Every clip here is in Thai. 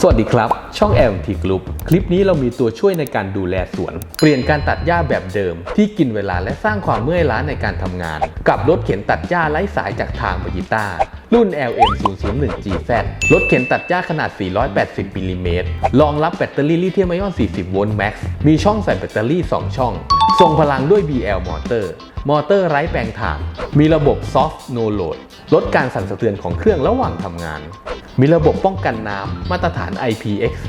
สวัสดีครับ ช่อง LMT Group คลิปนี้เรามีตัวช่วยในการดูแลสวน เปลี่ยนการตัดหญ้าแบบเดิม ที่กินเวลาและสร้างความเมื่อยล้าในการทำงาน กับรถเข็นตัดหญ้าไร้สายจากทางบาจิต้า รุ่น LM 0 0 1 GZ รถเข็นตัดหญ้าขนาด 480มิลลิเมตรรองรับแบตเตอรี่ลิเธียมไอออน 40 โวลต์ Max มีช่องใส่แบตเตอรี่ 2 ช่องส่งพลังด้วย BL มอเตอร์ มอเตอร์ไร้แปลงถ่าน มีระบบ Soft No Load ลดการสั่นสะเทือนของเครื่องระหว่างทำงาน มีระบบป้องกันน้ำมาตรฐาน IPX4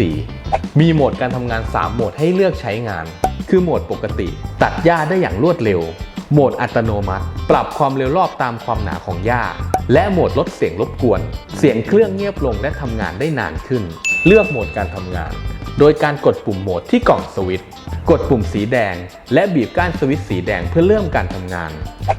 มีโหมดการทำงาน 3 โหมดให้เลือกใช้งาน คือโหมดปกติ ตัดหญ้าได้อย่างรวดเร็ว โหมดอัตโนมัติ ปรับความเร็วรอบตามความหนาของหญ้า และโหมดลดเสียงรบกวน เสียงเครื่องเงียบลงและทำงานได้นานขึ้น เลือกโหมดการทำงาน โดยการกดปุ่มโหมดที่กล่องสวิตช์ กดปุ่มสีแดง และบีบก้านสวิตช์สีแดงเพื่อเริ่มการทำงาน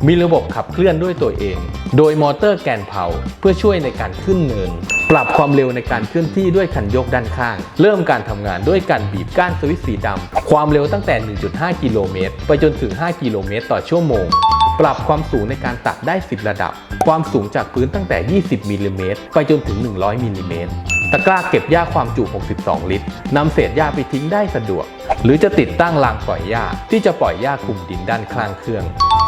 มีระบบขับเคลื่อนด้วยตัวเอง โดยมอเตอร์แกนเพาเพื่อช่วยในการขึ้นเนิน ปรับความเร็วในการเคลื่อนที่ด้วยคันยกด้านข้าง เริ่มการทำงานด้วยการบีบก้านสวิตช์สีดำความเร็วตั้งแต่ 1.5 กิโลเมตรไปจนถึง 5 กิโลเมตรต่อชั่วโมง ปรับความสูงในการตัดได้ 10 ระดับ ความสูงจากพื้นตั้งแต่ 20มิลลิเมตรไปจนถึง 100มิลลิเมตร ตะกร้าเก็บหญ้าความจุ 62 ลิตรนำเศษหญ้าไปทิ้งได้สะดวก หรือจะติดตั้งรางปล่อยหญ้าที่จะปล่อยหญ้าคลุมดินด้านข้างเครื่อง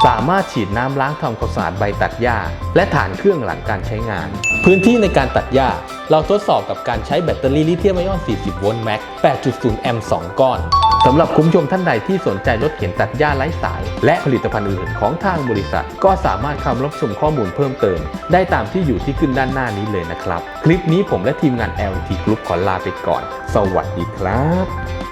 สามารถฉีดน้ำล้างทำความสะอาดใบตัดหญ้า และฐานเครื่องหลังการใช้งาน พื้นที่ในการตัดหญ้า เราทดสอบกับการใช้แบตเตอรี่ลิเธียมไอออน 40 โวลต์แม็ก 8.0 แอมป์ 2 ก้อน สำหรับคุณผู้ชมท่านใดที่สนใจรถเข็นตัดหญ้าไร้สาย และผลิตภัณฑ์อื่นของทางบริษัท ก็สามารถเข้ารับชมข้อมูลเพิ่มเติม ได้ตามที่อยู่ที่ขึ้นด้านหน้านี้เลยนะครับ คลิปนี้ผมและทีมงาน LT Group ขอลาไปก่อน สวัสดีครับ